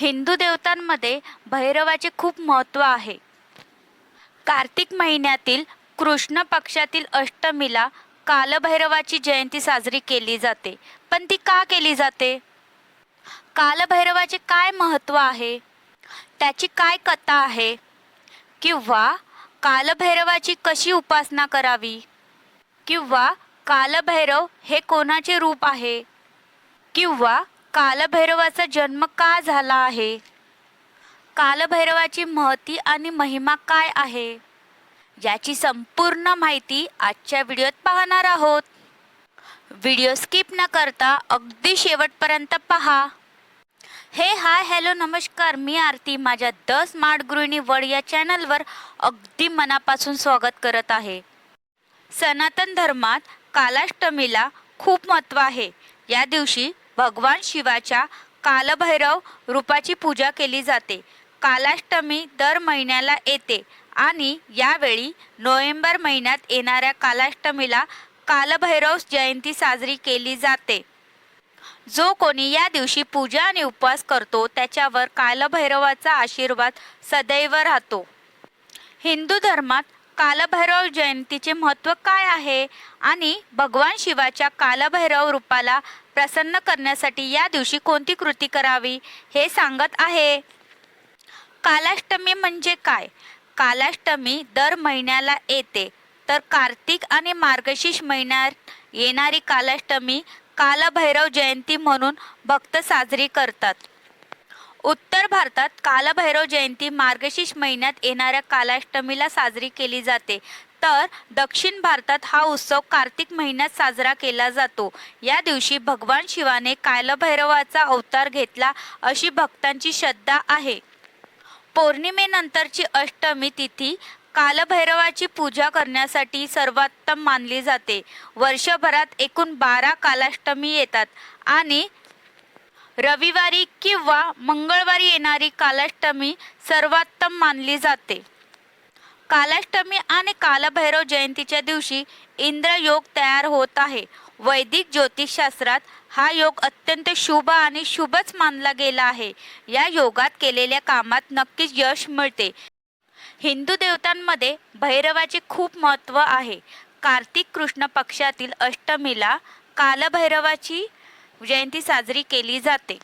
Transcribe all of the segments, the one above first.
हिंदू देवतांमध्ये भैरवाचे खूप महत्त्व आहे. कार्तिक महिन्यातील कृष्ण पक्षातील अष्टमीला कालभैरवाची जयंती साजरी केली जाते. पण ती का केली जाते? कालभैरवाचे काय महत्त्व आहे? त्याची काय कथा आहे? किंवा कालभैरवाची कशी उपासना करावी? किंवा कालभैरव हे कोणाचे रूप आहे? किंवा कालभैरवाचा जन्म का झाला आहे? कालभैरवाची महती आणि महिमा काय आहे? याची संपूर्ण माहिती आजच्या व्हिडिओत पाहणार आहोत. व्हिडिओ स्किप न करता अगदी शेवटपर्यंत पहा. हे हाय हॅलो नमस्कार. मी आरती माझ्या द स्मार्ट गृहिणी वड या चॅनलवर अगदी मनापासून स्वागत करत आहे. सनातन धर्मात कालाष्टमीला खूप महत्त्व आहे. या दिवशी भगवान शिवाच्या कालभैरव रूपाची पूजा केली जाते. कालाष्टमी दर महिन्याला येते आणि यावेळी नोव्हेंबर महिन्यात येणाऱ्या कालाष्टमीला कालभैरव जयंती साजरी केली जाते. जो कोणी या दिवशी पूजा आणि उपवास करतो त्याच्यावर कालभैरवाचा आशीर्वाद सदैव राहतो. हिंदू धर्मात कालभैरव जयंतीचे महत्त्व काय आहे आणि भगवान शिवाच्या कालभैरव रूपाला प्रसन्न करण्यासाठी या दिवशी कोणती कृती करावी हे सांगत आहे. कालाष्टमी म्हणजे काय? कालाष्टमी दर महिन्याला येते. तर कार्तिक आणि मार्गशीर्ष महिन्यात येणारी कालाष्टमी कालभैरव जयंती म्हणून भक्त साजरी करतात. उत्तर भारतात कालभैरव जयंती मार्गशीर्ष महिन्यात येणाऱ्या कालाष्टमीला साजरी केली जाते. तर दक्षिण भारतात हा उत्सव कार्तिक महिन्यात साजरा केला जातो. या दिवशी भगवान शिवाने कालभैरवाचा अवतार घेतला अशी भक्तांची श्रद्धा आहे. पौर्णिमेनंतरची अष्टमी तिथी कालभैरवाची पूजा करण्यासाठी सर्वोत्तम मानली जाते. वर्षभरात एकूण बारा कालाष्टमी येतात आणि रविवारी किंवा मंगळवारी येणारी कालाष्टमी सर्वोत्तम मानली जाते. कालाष्टमी आणि कालभैरव जयंतीच्या दिवशी इंद्रयोग तयार होत आहे. वैदिक ज्योतिषशास्त्रात हा योग अत्यंत शुभ आणि शुभच मानला गेला आहे. या योगात केलेल्या कामात नक्कीच यश मिळते. हिंदू देवतांमध्ये भैरवाचे खूप महत्त्व आहे. कार्तिक कृष्ण पक्षातील अष्टमीला कालभैरवाची जयंती साजरी केली जाते.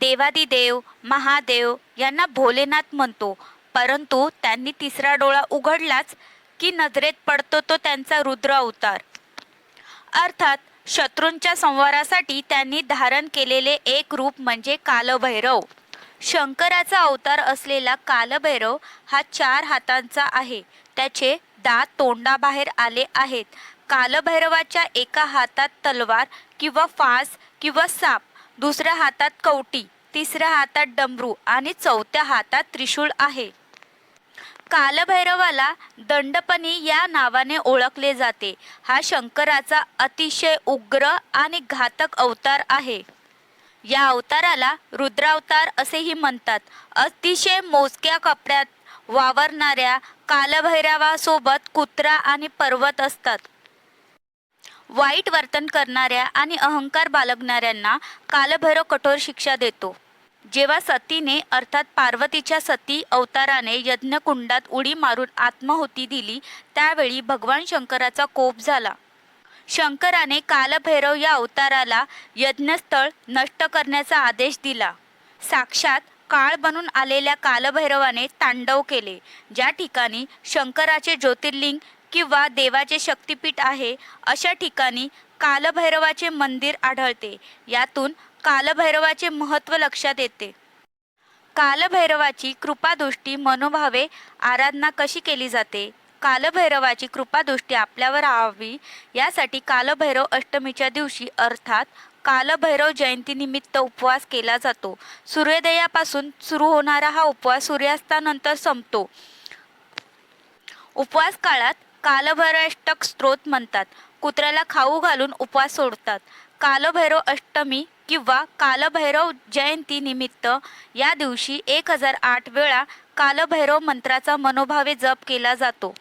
देवादिदेव महादेव यांना भोलेनाथ म्हणतो. परंतु त्यांनी तिसरा डोळा उघडलाच की नजरेत पडतो तो त्यांचा रुद्र अवतार. अर्थात शत्रूंच्या संवारासाठी त्यांनी धारण केलेले एक रूप म्हणजे कालभैरव. शंकराचा अवतार असलेला कालभैरव हा चार हातांचा आहे. त्याचे दात तोंडाबाहेर आले आहेत. कालभैरवाच्या एका हातात तलवार किंवा फास किंवा साप दुसऱ्या हातात कवटी तिसऱ्या हातात डमरू आणि चौथ्या हातात त्रिशूळ आहे. कालभैरवाला दंडपणी या नावाने ओळखले जाते. हा शंकराचा अतिशय उग्र आणि घातक अवतार आहे. या अवताराला रुद्रावतार असेही म्हणतात. अतिशय मोजक्या कपड्यात वावरणाऱ्या कालभैरवासोबत कुत्रा आणि पर्वत असतात. वाईट वर्तन करणाऱ्या आणि अहंकार बाळगणाऱ्यांना कालभैरव कठोर शिक्षा देतो. जेव्हा सतीने अर्थात पार्वतीच्या सती अवताराने यज्ञकुंडात उडी मारून आत्माहुती दिली त्यावेळी भगवान शंकराचा कोप झाला. शंकराने कालभैरव या अवताराला यज्ञस्थळ नष्ट करण्याचा आदेश दिला. साक्षात काळ बनून आलेल्या कालभैरवाने तांडव केले ज्या ठिकाणी शंकराचे ज्योतिर्लिंग किंवा देवाचे शक्तिपीठ आहे अशा ठिकाणी कालभैरवाचे मंदिर आढळते. यातून कालभैरवाचे महत्त्व लक्षात येते. कालभैरवाची कृपादृष्टी मनोभावे आराधना कशी केली जाते? कालभैरवाची कृपादृष्टी आपल्यावर राहावी यासाठी कालभैरव अष्टमीच्या दिवशी अर्थात कालभैरव जयंतीनिमित्त उपवास केला जातो. सूर्योदयापासून सुरू होणारा हा उपवास सूर्यास्तानंतर संपतो. उपवास काळात कालभैरष्टक स्त्रोत म्हणतात. कुत्र्याला खाऊ घालून उपवास सोडतात. कालभैरव अष्टमी किंवा कालभैरव जयंती निमित्त या दिवशी एक हजार आठ वेळा कालभैरव मंत्राचा मनोभावे जप केला जातो.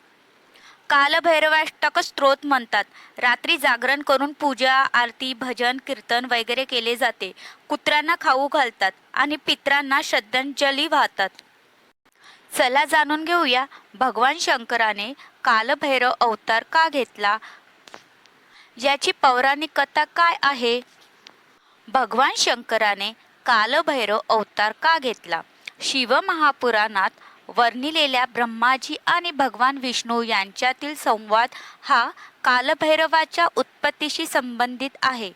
कालभैरवाष्टक स्त्रोत म्हणतात. रात्री जागरण करून पूजा आरती भजन कीर्तन वगैरे केले जाते. कुत्र्यांना खाऊ घालतात आणि पित्रांना श्रद्धांजली वाहतात. चला जाणून घेऊया भगवान शंकराने कालभैरव अवतार का घेतला? याची पौराणिक कथा काय आहे? भगवान शंकराने कालभैरव अवतार का घेतला? शिवमहापुराणात वर्णिलेल्या ब्रह्माजी आणि भगवान विष्णू यांच्यातील संवाद हा कालभैरवाच्या उत्पत्तीशी संबंधित आहे.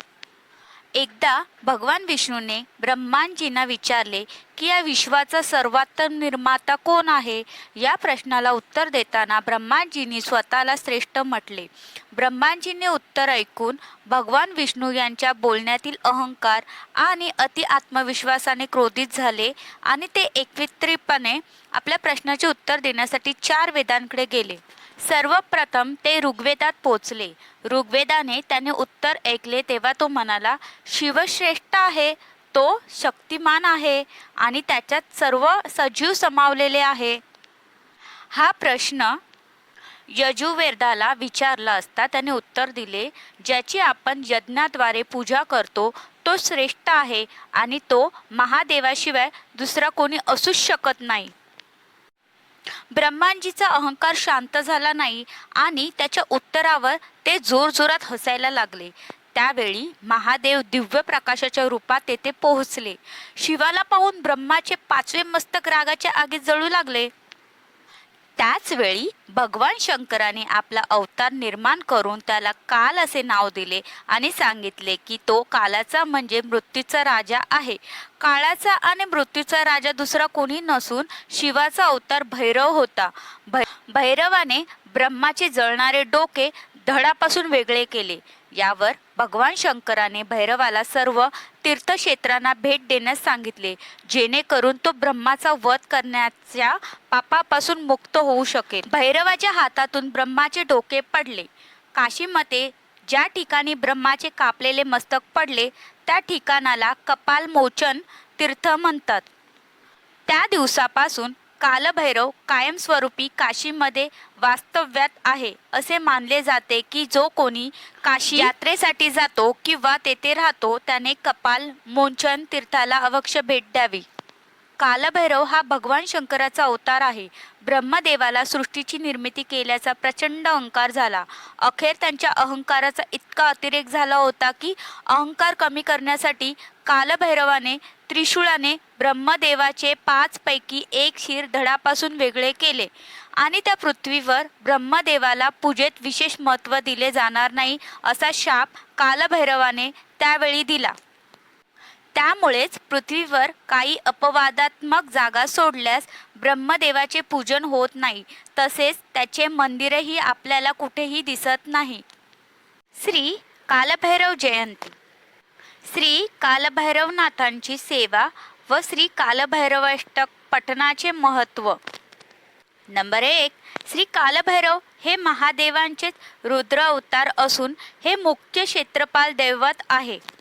एकदा भगवान विष्णूने ब्रह्मांजींना विचारले की या विश्वाचा सर्वोत्तम निर्माता कोण आहे? या प्रश्नाला उत्तर देताना ब्रह्मांजींनी स्वतःला श्रेष्ठ म्हटले. ब्रह्मांजींनी उत्तर ऐकून भगवान विष्णू यांच्या बोलण्यातील अहंकार आणि अति आत्मविश्वासाने क्रोधित झाले आणि ते एकत्रितपणे आपल्या प्रश्नाचे उत्तर देण्यासाठी चार वेदांकडे गेले. सर्वप्रथम ते ऋग्वेदात पोचले. ऋग्वेदाने त्याने उत्तर ऐकले तेव्हा तो म्हणाला शिवश्रेष्ठ आहे तो शक्तिमान आहे आणि त्याच्यात सर्व सजीव समावलेले आहे. हा प्रश्न यजुर्वेदाला विचारला असता त्याने उत्तर दिले ज्याची आपण यज्ञाद्वारे पूजा करतो तो श्रेष्ठ आहे आणि तो महादेवाशिवाय दुसरा कोणी असूच शकत नाही. ब्रह्मांजीचा अहंकार शांत झाला नाही आणि त्याच्या उत्तरावर ते जोरजोरात हसायला लागले. त्यावेळी महादेव दिव्य प्रकाशाच्या रूपात तेथे पोहोचले. शिवाला पाहून ब्रह्माचे पाचवे मस्तक रागाच्या आगीत जळू लागले. त्याच वेळी भगवान शंकराने आपला अवतार निर्माण करून त्याला काल असे नाव दिले आणि सांगितले की तो कालाचा म्हणजे मृत्यूचा राजा आहे. काळाचा आणि मृत्यूचा राजा दुसरा कोणी नसून शिवाचा अवतार भैरव होता. भै भैरवाने ब्रह्माचे जळणारे डोके धडापासून वेगळे केले. यावर भगवान शंकराने भैरवाला सर्व तीर्थक्षेत्रांना भेट देण्यास सांगितले जेणेकरून तो ब्रह्माचा वध करण्याच्या पापापासून मुक्त होऊ शकेल. भैरवाच्या हातातून ब्रह्माचे डोके पडले. काशीमध्ये ज्या ठिकाणी ब्रह्माचे कापलेले मस्तक पडले त्या ठिकाणाला कपाल मोचन तीर्थ म्हणतात. त्या दिवसापासून कालभैरव कायमस्वरूपी काशीमध्ये वास्तव्यात आहे असे मानले जाते की जो कोणी काशी यात्रेसाठी जातो किंवा तेथे राहतो त्याने कपाल मोंचन तीर्थाला अवश्य भेट द्यावी. कालभैरव हा भगवान शंकराचा अवतार आहे. ब्रह्मदेवाला सृष्टीची निर्मिती केल्याचा प्रचंड अहंकार झाला. अखेर त्यांच्या अहंकाराचा इतका अतिरेक झाला होता की अहंकार कमी करण्यासाठी कालभैरवाने त्रिशूळाने ब्रह्मदेवाचे पाचपैकी एक शिर धडापासून वेगळे केले आणि त्या पृथ्वीवर ब्रह्मदेवाला पूजेत विशेष महत्त्व दिले जाणार नाही असा शाप कालभैरवाने त्यावेळी दिला. त्यामुळेच पृथ्वीवर काही अपवादात्मक जागा सोडल्यास ब्रह्मदेवाचे पूजन होत नाही. तसेच त्याचे मंदिरही आपल्याला कुठेही दिसत नाही. श्री कालभैरव जयंती. श्री कालभैरवनाथांची सेवा व श्री कालभैरवाष्टक पठणाचे महत्त्व. नंबर एक श्री कालभैरव हे महादेवांचेच रुद्र अवतार असून हे मुख्य क्षेत्रपाल दैवत आहे.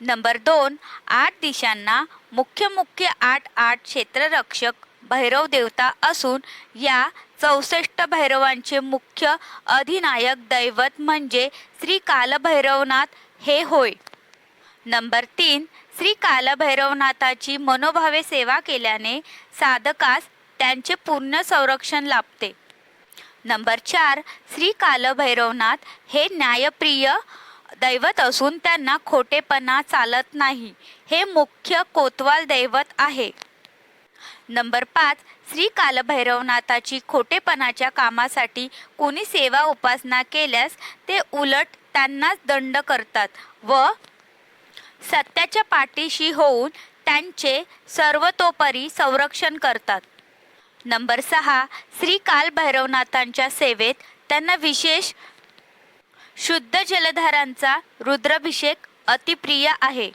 नंबर दोन आठ दिशांना मुख्य मुख्य आठ आठ क्षेत्ररक्षक भैरव देवता असून या चौसष्ट भैरवांचे मुख्य अधिनायक दैवत म्हणजे श्री कालभैरवनाथ हे होय. नंबर तीन श्री कालभैरवनाथाची मनोभावे सेवा केल्याने साधकास त्यांचे पूर्ण संरक्षण लाभते. नंबर चार श्री कालभैरवनाथ हे न्यायप्रिय दैवत असून त्यांना खोटेपणा चालत नाही. हे मुख्य कोतवाल दैवत आहे. नंबर पाच श्री कालभैरवनाथाची खोटेपणाच्या कामासाठी कोणी सेवा उपासना केल्यास ते उलट त्यांनाच दंड करतात व सत्याच्या पाठीशी होऊन त्यांचे सर्वतोपरी संरक्षण करतात. नंबर सहा श्री कालभैरवनाथांच्या सेवेत त्यांना विशेष शुद्ध जलधारांचा रुद्राभिषेक अतिप्रिय आहे.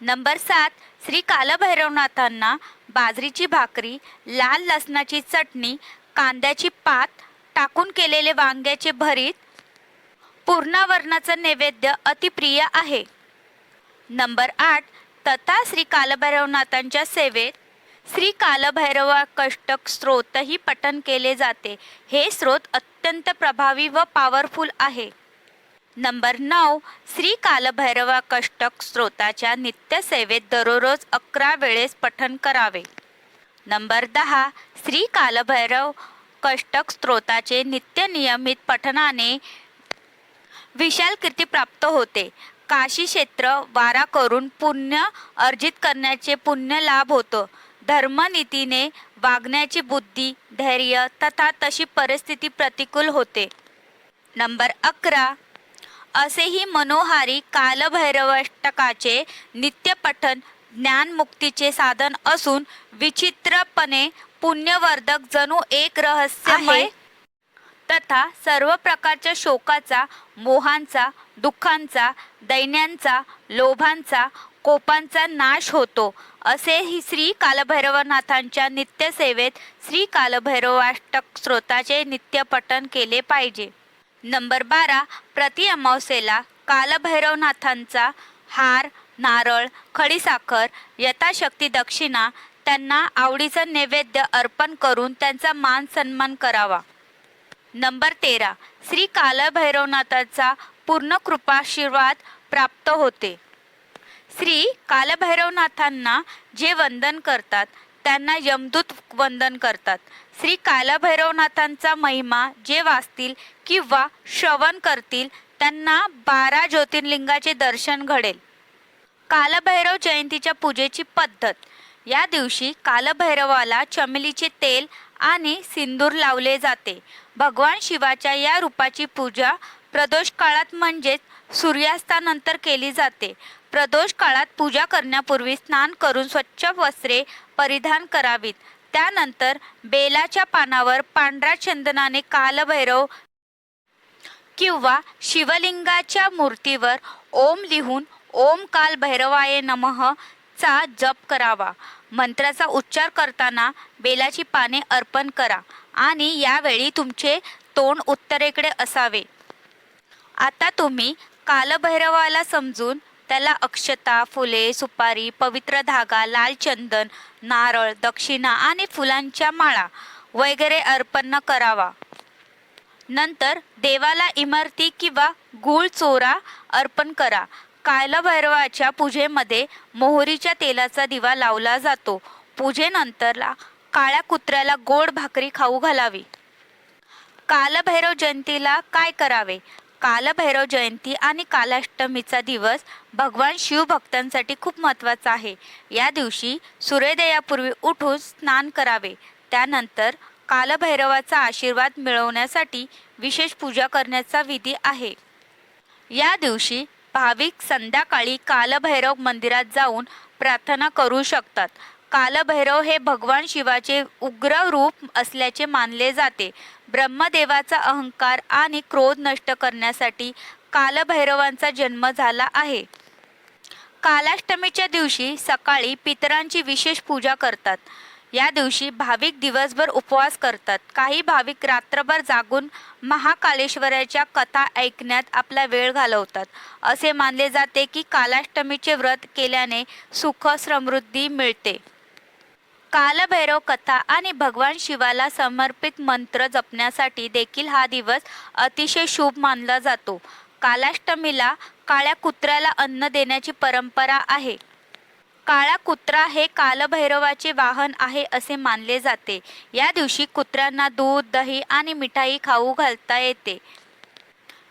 नंबर सात श्री कालभैरवनाथांना बाजरीची भाकरी लाल लसणाची चटणी कांद्याची पात टाकून केलेले वांग्याचे भरीत पूर्णावरणाचं नैवेद्य अतिप्रिय आहे. नंबर आठ तथा श्री कालभैरवनाथांच्या सेवेत श्री कालभैरवा कष्टक स्रोतही पठन केले जाते. हे स्रोत अत्यंत प्रभावी व पॉवरफुल आहे. नंबर नऊ श्री कालभैरवा कष्टक स्तोत्राच्या नित्यसेवेत दररोज अकरा वेळेस पठन करावे. नंबर दहा श्री कालभैरव कष्टक स्त्रोताचे नित्य नियमित पठनाने विशाल कीर्ती प्राप्त होते. काशी क्षेत्र वारा करून पुण्य अर्जित करण्याचे पुण्य लाभ होतो. धर्मनीतीने वागण्याची बुद्धी धैर्य तथा तशी परिस्थिती प्रतिकूल होते. नंबर अकरा असेही मनोहारी कालभैरवाष्टकाचे नित्यपठन ज्ञानमुक्तीचे साधन असून विचित्रपणे पुण्यवर्धक जणू एक रहस्यमय तथा सर्व प्रकारच्या शोकाचा मोहांचा दुःखांचा दैन्यांचा लोभांचा कोपांचा नाश होतो असे ही श्री कालभैरवनाथांच्या नित्यसेवेत श्री कालभैरवाष्टक स्रोताचे नित्यपठन केले पाहिजे. नंबर बारा प्रति अमावस्येला कालभैरवनाथांचा हार नारळ खडीसाखर यथाशक्ती दक्षिणा त्यांना आवडीचं नैवेद्य अर्पण करून त्यांचा मान सन्मान करावा. नंबर तेरा श्री कालभैरवनाथाचा पूर्ण कृपाशीर्वाद प्राप्त होते. श्री कालभैरवनाथांना जे वंदन करतात त्यांना यमदूत वंदन करतात. श्री कालभैरवनाथांचा महिमा जे वाचतील किंवा श्रवण करतील त्यांना बारा ज्योतिर्लिंगाचे दर्शन घडेल. कालभैरव जयंतीच्या पूजेची पद्धत. या दिवशी कालभैरवाला चमेलीचे तेल आणि सिंदूर लावले जाते. भगवान शिवाच्या या रूपाची पूजा प्रदोष काळात म्हणजेच सूर्यास्तानंतर केली जाते. प्रदोष काळात पूजा करण्यापूर्वी स्नान करून स्वच्छ वस्त्रे परिधान करावीत. त्यानंतर बेलाच्या पानावर पांढऱ्या चंदनाने कालभैरव किंवा शिवलिंगाच्या मूर्तीवर ओम लिहून ओम काल भैरवाय नमः चा जप करावा. मंत्राचा उच्चार करताना बेलाची पाने अर्पण करा आणि यावेळी तुमचे तोंड उत्तरेकडे असावे. आता तुम्ही कालभैरवाला समजून त्याला अक्षता फुले सुपारी पवित्र धागा लाल चंदन नारळ दक्षिणा आणि फुलांच्या माळा वगैरे अर्पण करावा. नंतर देवाला इमारती किंवा गुळ चोरा अर्पण करा. कालभैरवाच्या पूजेमध्ये मोहरीच्या तेलाचा दिवा लावला जातो. पूजेनंतरला काळ्या कुत्र्याला गोड भाकरी खाऊ घालावी. कालभैरव जयंतीला काय करावे? कालभैरव जयंती आणि कालाष्टमीचा दिवस भगवान शिवभक्तांसाठी खूप महत्त्वाचा आहे. या दिवशी सूर्योदयापूर्वी उठून स्नान करावे. त्यानंतर कालभैरवाचा आशीर्वाद मिळवण्यासाठी विशेष पूजा करण्याचा विधी आहे. या दिवशी भाविक संध्याकाळी कालभैरव मंदिरात जाऊन प्रार्थना करू शकतात. कालभैरव हे भगवान शिवाचे उग्र रूप असल्याचे मानले जाते. ब्रह्मदेवाचा अहंकार आणि क्रोध नष्ट करण्यासाठी कालभैरवांचा जन्म झाला आहे. कालाष्टमीच्या दिवशी सकाळी पितरांची विशेष पूजा करतात. या दिवशी भाविक दिवसभर उपवास करतात. काही भाविक रात्रभर जागून महाकालेश्वराच्या कथा ऐकण्यात आपला वेळ घालवतात. असे मानले जाते की कालाष्टमीचे व्रत केल्याने सुख समृद्धी मिळते. कालभैरव कथा आणि भगवान शिवाला समर्पित मंत्र जपण्यासाठी देखील हा दिवस अतिशय शुभ मानला जातो. कालाष्टमीला काळ्या कुत्र्याला अन्न देण्याची परंपरा आहे. काळा कुत्रा हे कालभैरवाचे वाहन आहे असे मानले जाते. या दिवशी कुत्र्यांना दूध दही आणि मिठाई खाऊ घालता येते.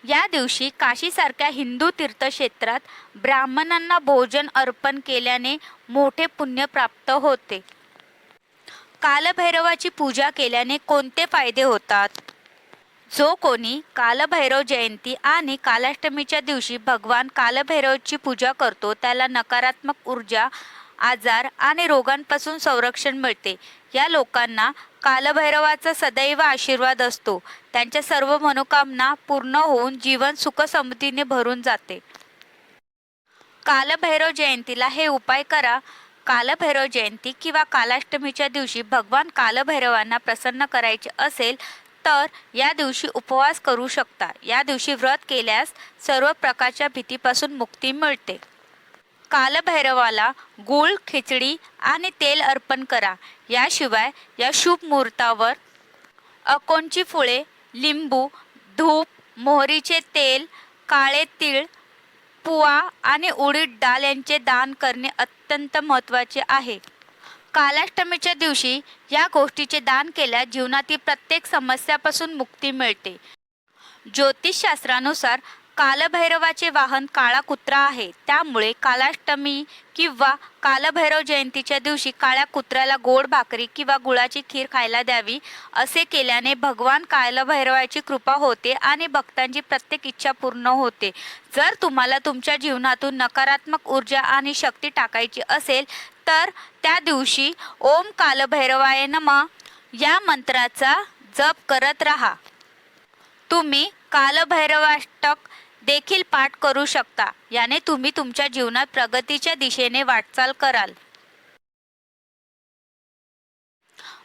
या दिवशी काशीसारख्या हिंदू तीर्थक्षेत्रात ब्राह्मणांना भोजन अर्पण केल्याने मोठे पुण्य प्राप्त होते. कालभैरवाची पूजा केल्याने कोणते फायदे होतात? जो कोणी कालभैरव जयंती आणि कालाष्टमीच्या दिवशी भगवान कालभैरवची पूजा करतो त्याला नकारात्मक ऊर्जा आजार आणि रोगांपासून संरक्षण मिळते. या लोकांना कालभैरवाचा सदैव आशीर्वाद असतो. त्यांच्या सर्व मनोकामना पूर्ण होऊन जीवन सुखसमृद्धीने भरून जाते. कालभैरव जयंतीला हे उपाय करा. कालभैरव जयंती किंवा कालाष्टमीच्या दिवशी भगवान कालभैरवांना प्रसन्न करायचे असेल तर या दिवशी उपवास करू शकता. या दिवशी व्रत केल्यास सर्व प्रकारच्या भीतीपासून मुक्ती मिळते. कालभैरवाला गूळ खिचडी आणि तेल अर्पण करा. याशिवाय या शुभ मुहूर्तावर अकोणची फुळे लिंबू धूप मोहरीचे तेल काळे तीळ पुवा आणि उडीद डाळ यांचे दान करणे अत्यंत महत्त्वाचे आहे. कालाष्टमीच्या दिवशी या गोष्टीचे दान केल्यास जीवनातील प्रत्येक समस्यापासून मुक्ती मिळते. ज्योतिषशास्त्रानुसार कालभैरवाचे वाहन काळा कुत्रा आहे. त्यामुळे कालाष्टमी किंवा कालभैरव जयंतीच्या दिवशी काळ्या कुत्र्याला गोड भाकरी किंवा गुळाची खीर खायला द्यावी असे केल्याने भगवान कालभैरवाची कृपा होते आणि भक्तांची प्रत्येक इच्छा पूर्ण होते. जर तुम्हाला तुमच्या जीवनातून नकारात्मक ऊर्जा आणि शक्ती टाकायची असेल तर त्या दिवशी ओम कालभैरवाय नम या मंत्राचा जप करत राहा. तुम्ही कालभैरवाष्टक देखील पाठ करू शकता. याने तुम्ही तुमच्या जीवनात प्रगतीच्या दिशेने वाटचाल कराल.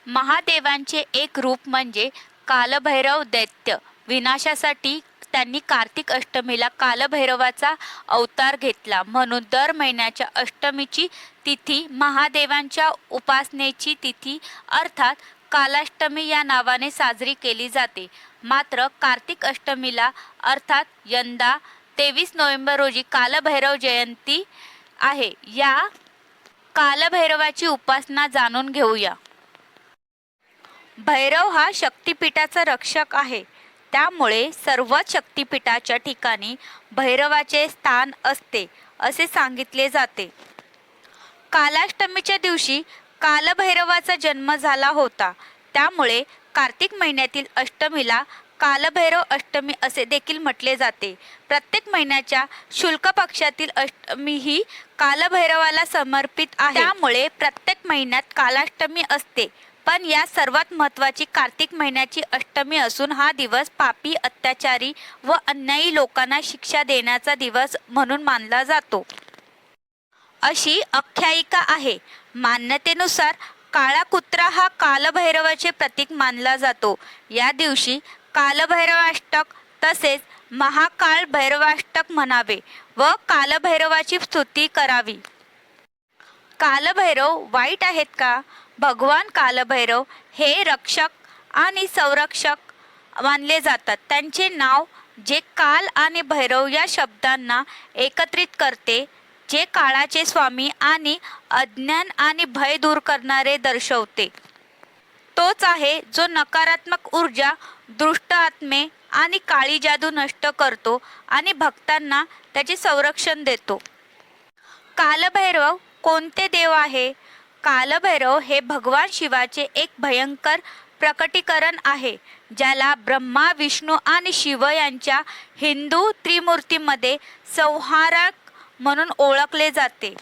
महादेवांचे एक रूप म्हणजे कालभैरव दैत्य. विनाशासाठी त्यांनी कार्तिक अष्टमीला कालभैरवाचा अवतार घेतला. म्हणून दर महिन्याच्या अष्टमीची तिथी महादेवांच्या उपासनेची तिथी अर्थात कालाष्टमी या नावाने साजरी केली जाते. मात्र कार्तिक अष्टमीला अर्थात यंदा तेवीस नोव्हेंबर रोजी कालभैरव जयंती आहे. या कालभैरवाची उपासना जाणून घेऊया. भैरव हा शक्तिपीठाचा रक्षक आहे. त्यामुळे सर्वच शक्तिपीठाच्या ठिकाणी भैरवाचे स्थान असते असे सांगितले जाते. कालाष्टमीच्या दिवशी कालभैरवाचा जन्म झाला होता. त्यामुळे कार्तिक महिन्यातील अष्टमीला कालभैरव अष्टमी असे देखील म्हटले जाते. प्रत्येक महिन्याच्या शुल्क पक्षातील अष्टमी ही कालभैरवाला समर्पित आहे. त्यामुळे प्रत्येक महिन्यात कालाष्टमी असते. पण या सर्वात महत्त्वाची कार्तिक महिन्याची अष्टमी असून हा दिवस पापी अत्याचारी व अन्यायी लोकांना शिक्षा देण्याचा दिवस म्हणून मानला जातो. अशी आख्यायिका आहे. मान्यतेनुसार काळा कुत्रा हा कालभैरवाचे प्रतीक मानला जातो. या दिवशी कालभैरवाष्टक तसेच महाकाळ भैरवाष्टक म्हणावे व कालभैरवाची स्तुती करावी. कालभैरव वाईट आहेत का? भगवान कालभैरव हे रक्षक आणि संरक्षक मानले जातात. त्यांचे नाव जे काल आणि भैरव या शब्दांना एकत्रित करते जे काळाचे स्वामी आणि अज्ञान आणि भय दूर करणारे दर्शवते. तोच आहे जो नकारात्मक ऊर्जा दृष्ट आत्मे आणि काळी जादू नष्ट करतो आणि भक्तांना त्याचे संरक्षण देतो. कालभैरव कोणते देव आहे? कालभैरव हे भगवान शिवाचे एक भयंकर प्रकटीकरण आहे ज्याला ब्रह्मा विष्णू आणि शिव यांच्या हिंदू त्रिमूर्तीमध्ये संहारक म्हणून ओळखले जाते.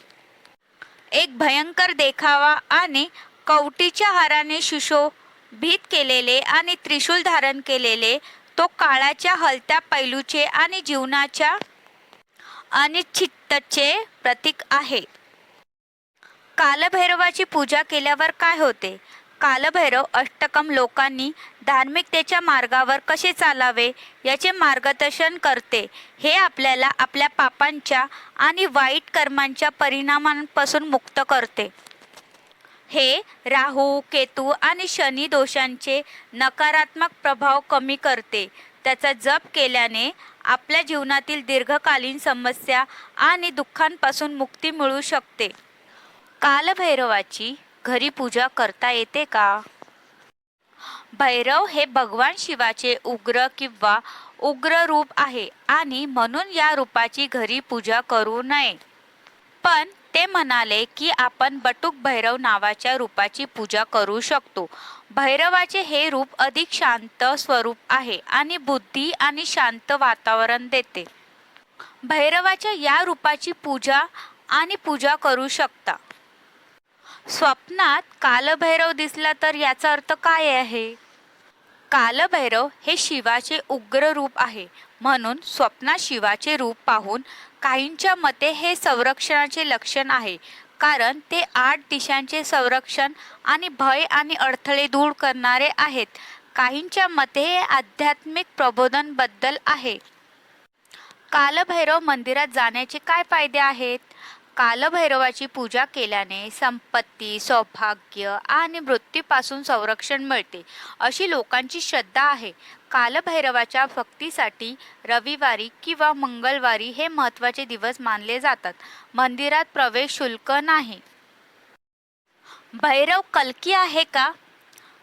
एक भयंकर देखावा आणि कवटीच्या हाराने सुशोभित केलेले आणि त्रिशूल धारण केलेले तो काळाच्या हलत्या पैलूचे आणि जीवनाच्या अनिश्चितचे प्रतीक आहे. कालभैरवाची पूजा केल्यावर काय होते? कालभैरव अष्टकम लोकांनी धार्मिकतेच्या मार्गावर कसे चालावे याचे मार्गदर्शन करते. हे आपल्याला आपल्या पापांच्या आणि वाईट कर्मांच्या परिणामांपासून मुक्त करते. हे राहू केतू आणि शनी दोषांचे नकारात्मक प्रभाव कमी करते. त्याचा जप केल्याने आपल्या जीवनातील दीर्घकालीन समस्या आणि दुःखांपासून मुक्ती मिळू शकते. कालभैरवाची घरी पूजा करता येते का? भैरव हे भगवान शिवाचे उग्र किंवा उग्र रूप आहे आणि म्हणून या रूपाची घरी पूजा करू नये. पण ते म्हणाले की आपण बटुक भैरव नावाच्या रूपाची पूजा करू शकतो. भैरवाचे हे रूप अधिक शांत स्वरूप आहे आणि बुद्धी आणि शांत वातावरण देते. भैरवाच्या या रूपाची पूजा आणि पूजा करू शकता. स्वप्नात कालभैरव दिसला तर याचा अर्थ काय आहे? कालभैरव हे शिवाचे उग्र रूप आहे. म्हणून स्वप्नात शिवाचे रूप पाहून काहींच्या मते हे संरक्षणाचे लक्षण आहे. कारण ते आठ दिशांचे संरक्षण आणि भय आणि अडथळे दूर करणारे आहेत. काहींच्या मते हे आध्यात्मिक प्रबोधनबद्दल आहे. कालभैरव मंदिरात जाण्याचे काय फायदे आहेत? कालभैरवाची पूजा केल्याने संपत्ती सौभाग्य आणि मृत्यूपासून संरक्षण मिळते अशी लोकांची श्रद्धा आहे. कालभैरवाच्या भक्तीसाठी रविवारी किंवा मंगळवारी हे महत्त्वाचे दिवस मानले जातात. मंदिरात प्रवेश शुल्क नाही. भैरव कलकी आहे का?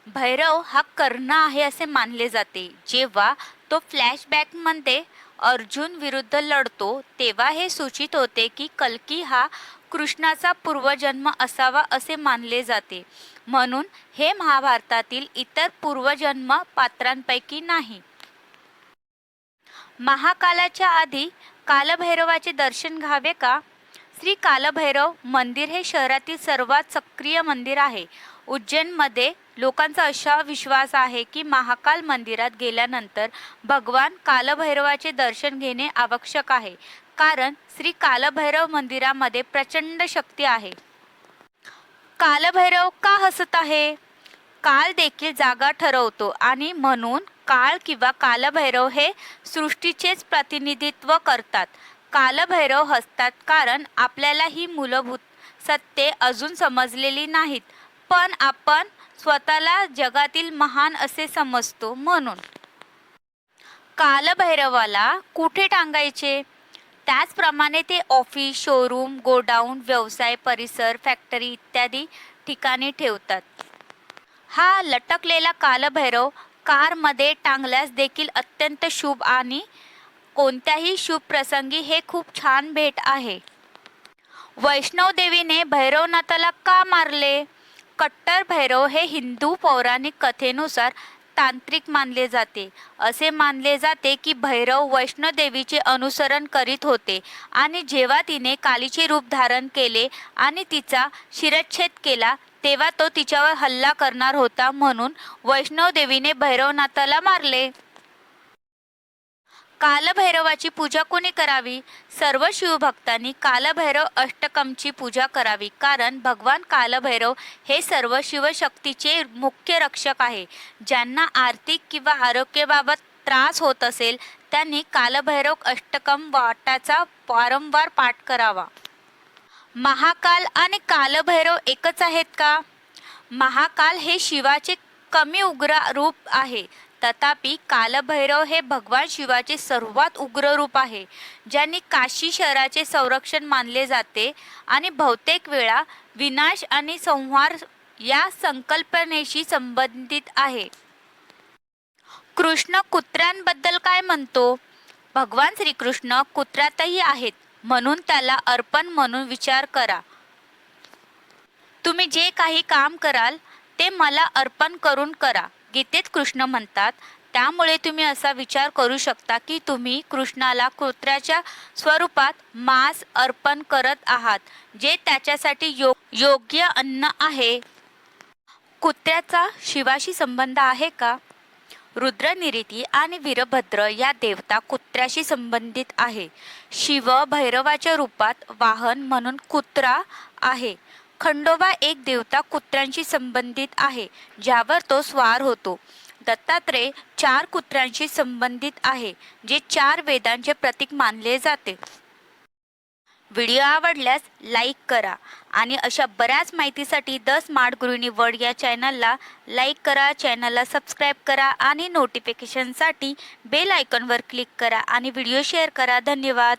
भैरव हा कर्ण आहे असे मानले जाते. जेव्हा तो फ्लॅशबॅकमध्ये अर्जुन विरुद्ध लढतो तेव्हा हे सूचित होते की कल्की हा कृष्णाचा पूर्वजन्म असावा असे मानले जाते. म्हणून हे महाभारतातील इतर पूर्वजन्म पात्रांपैकी नाही. महाकालाच्या आधी कालभैरवाचे दर्शन घ्यावे का? श्री कालभैरव मंदिर हे शहरातील सर्वात सक्रिय मंदिर आहे. उज्जैनमध्ये लोकांचा असा विश्वास आहे की महाकाल मंदिरात गेल्यानंतर भगवान कालभैरवाचे दर्शन घेणे आवश्यक आहे. कारण श्री कालभैरव मंदिरामध्ये प्रचंड शक्ती आहे. कालभैरव का हसत आहे? काल देखील जागा ठरवतो आणि म्हणून काळ किंवा कालभैरव हे सृष्टीचेच प्रतिनिधित्व करतात. कालभैरव हसतात कारण आपल्याला ही मूलभूत सत्ये अजून समजलेली नाहीत. पण आपण स्वतःला जगातील महान असे समजतो म्हणून. कालभैरवाला कुठे टांगायचे? त्याचप्रमाणे ते ऑफिस शोरूम गोडाऊन व्यवसाय परिसर फॅक्टरी इत्यादी ठिकाणी ठेवतात. हा लटकलेला कालभैरव कारमध्ये टांगल्यास देखील अत्यंत शुभ आणि कोणत्याही शुभ प्रसंगी हे खूप छान भेट आहे. वैष्णव देवीने भैरवनाथाला का मारले? कट्टर भैरव हे हिंदू पौराणिक कथेनुसार तांत्रिक मानले जाते. असे मानले जाते की भैरव वैष्णोदेवीचे अनुसरण करीत होते आणि जेव्हा तिने कालीचे रूप धारण केले आणि तिचा शिरच्छेद केला तेव्हा तो तिच्यावर हल्ला करणार होता म्हणून वैष्णवदेवीने भैरवनाथाला मारले. कालभैरवाची पूजा कोणी करावी? सर्व शिवभक्तांनी कालभैरव अष्टकमची पूजा करावी. कारण भगवान कालभैरव हे सर्व शिवशक्तीचे मुख्य रक्षक आहे. ज्यांना आर्थिक किंवा आरोग्याबाबत त्रास होत असेल त्यांनी कालभैरव अष्टकम वाटाचा वारंवार पाठ करावा. महाकाल आणि कालभैरव एकच आहेत का? महाकाल हे शिवाचे कमी उग्र रूप आहे. तथापि कालभैरव हे भगवान शिवाचे सर्वात उग्र रूप आहे ज्यांनी काशी शहराचे संरक्षण मानले जाते आणि बहुतेक वेळा विनाश आणि संहार या संकल्पनेशी संबंधित आहे. कृष्ण कुत्र्यांबद्दल काय म्हणतो? भगवान श्रीकृष्ण कुत्र्यातही आहेत म्हणून त्याला अर्पण म्हणून विचार करा. तुम्ही जे काही काम कराल ते मला अर्पण करून करा. गीतेत कृष्ण म्हणतात त्यामुळे तुम्ही असा विचार करू शकता की तुम्ही कृष्णाला कुत्र्याच्या स्वरूपात मांस अर्पण करत आहात जे त्याच्यासाठी यो योग्य अन्न आहे. कुत्र्याचा शिवाशी संबंध आहे का? रुद्रनिरिती आणि वीरभद्र या देवता कुत्र्याशी संबंधित आहे. शिव भैरवाच्या रूपात वाहन म्हणून कुत्रा आहे. खंडोबा एक देवता कुत्र्यांशी संबंधित आहे ज्यावर तो स्वार होतो. दत्तात्रय चार कुत्र्यांशी संबंधित आहे जे चार वेदांचे प्रतीक मानले जाते. व्हिडिओ आवडल्यास लाईक करा आणि अशा बऱ्याच माहितीसाठी द स्मार्ट गृहिणी वर्ड या चॅनलला लाईक करा चॅनलला सबस्क्राईब करा आणि नोटिफिकेशनसाठी बेल आयकॉनवर क्लिक करा आणि व्हिडिओ शेअर करा. धन्यवाद.